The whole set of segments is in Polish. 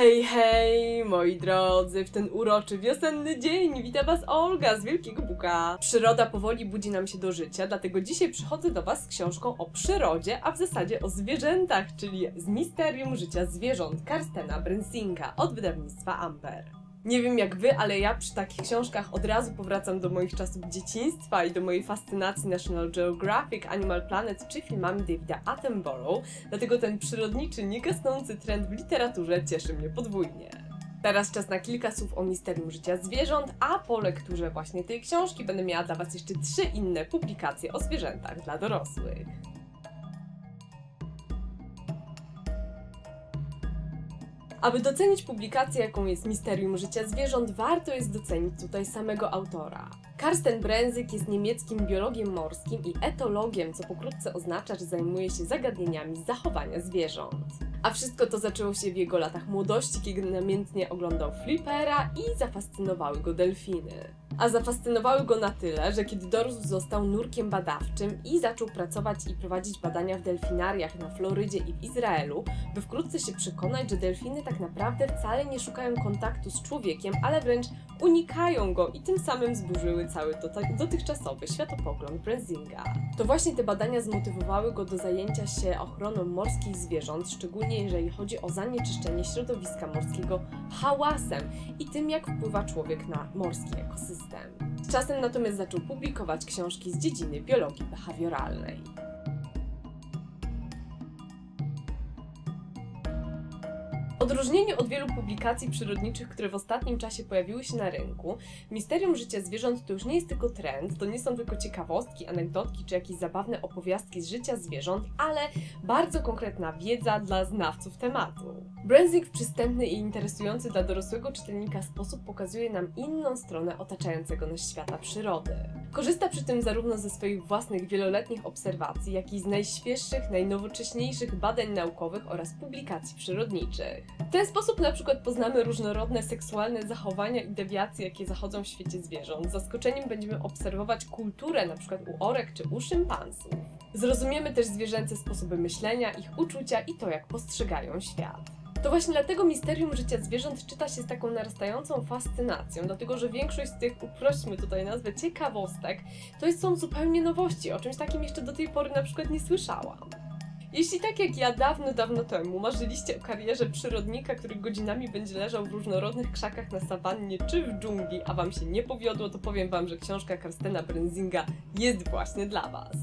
Hej, hej, moi drodzy, w ten uroczy wiosenny dzień wita Was Olga z Wielkiego Buka. Przyroda powoli budzi nam się do życia, dlatego dzisiaj przychodzę do Was z książką o przyrodzie, a w zasadzie o zwierzętach, czyli z misterium życia zwierząt Karstena Brensinga od wydawnictwa Amber. Nie wiem jak wy, ale ja przy takich książkach od razu powracam do moich czasów dzieciństwa i do mojej fascynacji National Geographic, Animal Planet czy filmami Davida Attenborough, dlatego ten przyrodniczy, niegasnący trend w literaturze cieszy mnie podwójnie. Teraz czas na kilka słów o misterium życia zwierząt, a po lekturze właśnie tej książki będę miała dla Was jeszcze trzy inne publikacje o zwierzętach dla dorosłych. Aby docenić publikację, jaką jest Misterium Życia Zwierząt, warto jest docenić tutaj samego autora. Karsten Brenzig jest niemieckim biologiem morskim i etologiem, co pokrótce oznacza, że zajmuje się zagadnieniami zachowania zwierząt. A wszystko to zaczęło się w jego latach młodości, kiedy namiętnie oglądał Flippera i zafascynowały go delfiny. A zafascynowały go na tyle, że kiedy dorósł został nurkiem badawczym i zaczął pracować i prowadzić badania w delfinariach na Florydzie i w Izraelu, by wkrótce się przekonać, że delfiny tak naprawdę wcale nie szukają kontaktu z człowiekiem, ale wręcz unikają go i tym samym zburzyły cały dotychczasowy światopogląd Brenzinga. To właśnie te badania zmotywowały go do zajęcia się ochroną morskich zwierząt, szczególnie jeżeli chodzi o zanieczyszczenie środowiska morskiego hałasem i tym, jak wpływa człowiek na morski ekosystem. Z czasem natomiast zaczął publikować książki z dziedziny biologii behawioralnej. Odróżnieniu od wielu publikacji przyrodniczych, które w ostatnim czasie pojawiły się na rynku, misterium życia zwierząt to już nie jest tylko trend, to nie są tylko ciekawostki, anegdotki czy jakieś zabawne opowiastki z życia zwierząt, ale bardzo konkretna wiedza dla znawców tematu. Brenzig w przystępny i interesujący dla dorosłego czytelnika sposób pokazuje nam inną stronę otaczającego nas świata przyrody. Korzysta przy tym zarówno ze swoich własnych wieloletnich obserwacji, jak i z najświeższych, najnowocześniejszych badań naukowych oraz publikacji przyrodniczych. W ten sposób na przykład poznamy różnorodne seksualne zachowania i dewiacje, jakie zachodzą w świecie zwierząt. Z zaskoczeniem będziemy obserwować kulturę na przykład u orek czy u szympansów. Zrozumiemy też zwierzęce sposoby myślenia, ich uczucia i to, jak postrzegają świat. To właśnie dlatego misterium życia zwierząt czyta się z taką narastającą fascynacją, dlatego że większość z tych, uprośćmy tutaj nazwę, ciekawostek, to są zupełnie nowości, o czymś takim jeszcze do tej pory na przykład nie słyszałam. Jeśli tak jak ja dawno, dawno temu marzyliście o karierze przyrodnika, który godzinami będzie leżał w różnorodnych krzakach na sawannie czy w dżungli, a wam się nie powiodło, to powiem wam, że książka Karstena Brenzinga jest właśnie dla was.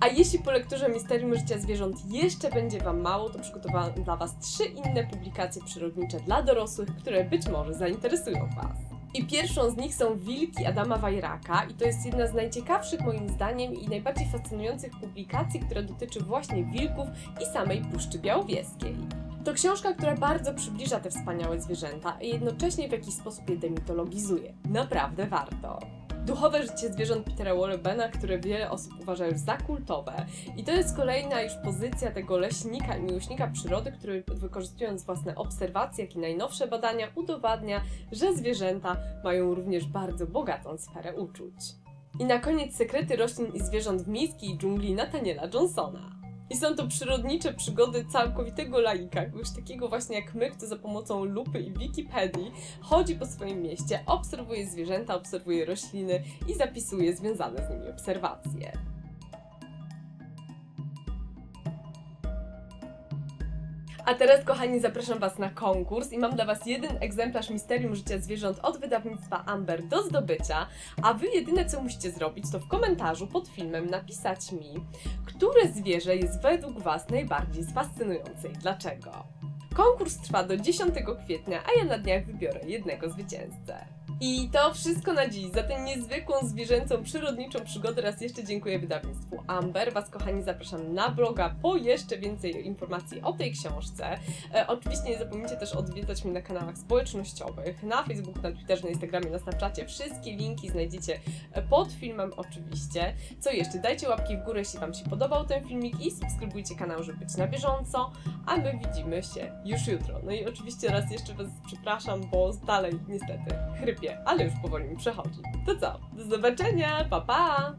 A jeśli po lekturze Misterium Życia Zwierząt jeszcze będzie Wam mało, to przygotowałam dla Was trzy inne publikacje przyrodnicze dla dorosłych, które być może zainteresują Was. I pierwszą z nich są Wilki Adama Wajraka i to jest jedna z najciekawszych moim zdaniem i najbardziej fascynujących publikacji, która dotyczy właśnie wilków i samej Puszczy Białowieskiej. To książka, która bardzo przybliża te wspaniałe zwierzęta i jednocześnie w jakiś sposób je demitologizuje. Naprawdę warto duchowe życie zwierząt Petera Wallebena, które wiele osób uważa już za kultowe. I to jest kolejna już pozycja tego leśnika i miłośnika przyrody, który wykorzystując własne obserwacje, jak i najnowsze badania udowadnia, że zwierzęta mają również bardzo bogatą sferę uczuć. I na koniec sekrety roślin i zwierząt w miejskiej dżungli Nathaniela Johnsona. I są to przyrodnicze przygody całkowitego laika, kogoś takiego właśnie jak my, kto za pomocą lupy i Wikipedii chodzi po swoim mieście, obserwuje zwierzęta, obserwuje rośliny i zapisuje związane z nimi obserwacje. A teraz, kochani, zapraszam Was na konkurs i mam dla Was jeden egzemplarz Misterium Życia Zwierząt od wydawnictwa Amber do zdobycia, a Wy jedyne co musicie zrobić to w komentarzu pod filmem napisać mi, które zwierzę jest według Was najbardziej fascynujące i dlaczego. Konkurs trwa do 10 kwietnia, a ja na dniach wybiorę jednego zwycięzcę. I to wszystko na dziś. Za tę niezwykłą, zwierzęcą, przyrodniczą przygodę raz jeszcze dziękuję wydawnictwu Amber. Was, kochani, zapraszam na bloga po jeszcze więcej informacji o tej książce. E, oczywiście nie zapomnijcie też odwiedzać mnie na kanałach społecznościowych, na Facebooku, na Twitterze, na Instagramie, na Snapchacie. Wszystkie linki znajdziecie e, pod filmem oczywiście. Co jeszcze? Dajcie łapki w górę, jeśli Wam się podobał ten filmik i subskrybujcie kanał, żeby być na bieżąco, a my widzimy się już jutro. No i oczywiście raz jeszcze Was przepraszam, bo dalej niestety chrypię ale już powoli mi przechodzi. To co? Do zobaczenia, pa pa!